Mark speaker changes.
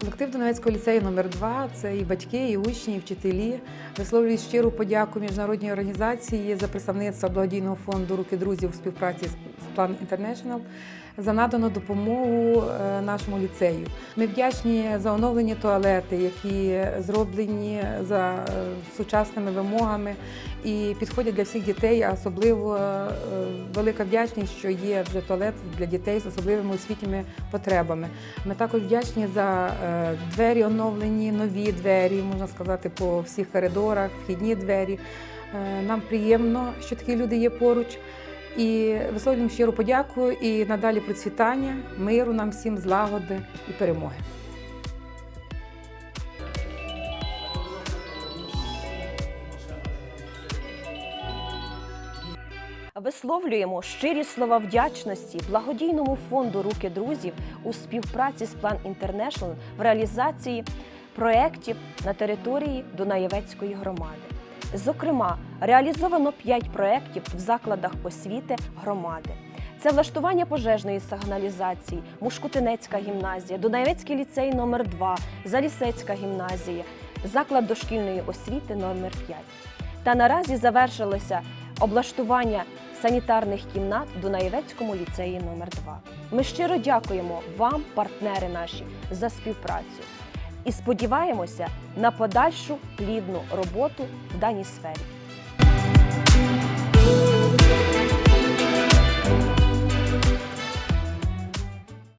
Speaker 1: Колектив Донецького ліцею номер 2 це і батьки, і учні, і вчителі. Висловлюю щиру подяку міжнародній організації за представництво благодійного фонду Руки друзів у співпраці з Plan International за надану допомогу е, нашому ліцею. Ми вдячні за оновлені туалети, які зроблені за е, сучасними вимогами і підходять для всіх дітей. А особливо е, велика вдячність, що є вже туалет для дітей з особливими освітніми потребами. Ми також вдячні за двері оновлені, нові двері, можна сказати, по всіх коридорах, вхідні двері. Е, Нам приємно, що такі люди є поруч. І висловлюємо щиру подяку і надалі процвітання, миру нам всім, злагоди і перемоги.
Speaker 2: Висловлюємо щирі слова вдячності благодійному фонду Руки друзів у співпраці з Plan International в реалізації проєктів на території Дунаєвецької громади. Зокрема, реалізовано 5 проєктів в закладах освіти громади. Це влаштування пожежної сигналізації, Мушкутинецька гімназія, Дунаєвецький ліцей номер 2 Залісецька гімназія, заклад дошкільної освіти номер 5 Та наразі завершилося облаштування санітарних кімнат Дунаєвецькому ліцеї номер 2 Ми щиро дякуємо вам, партнери наші, за співпрацю і сподіваємося на подальшу плідну роботу в даній сфері.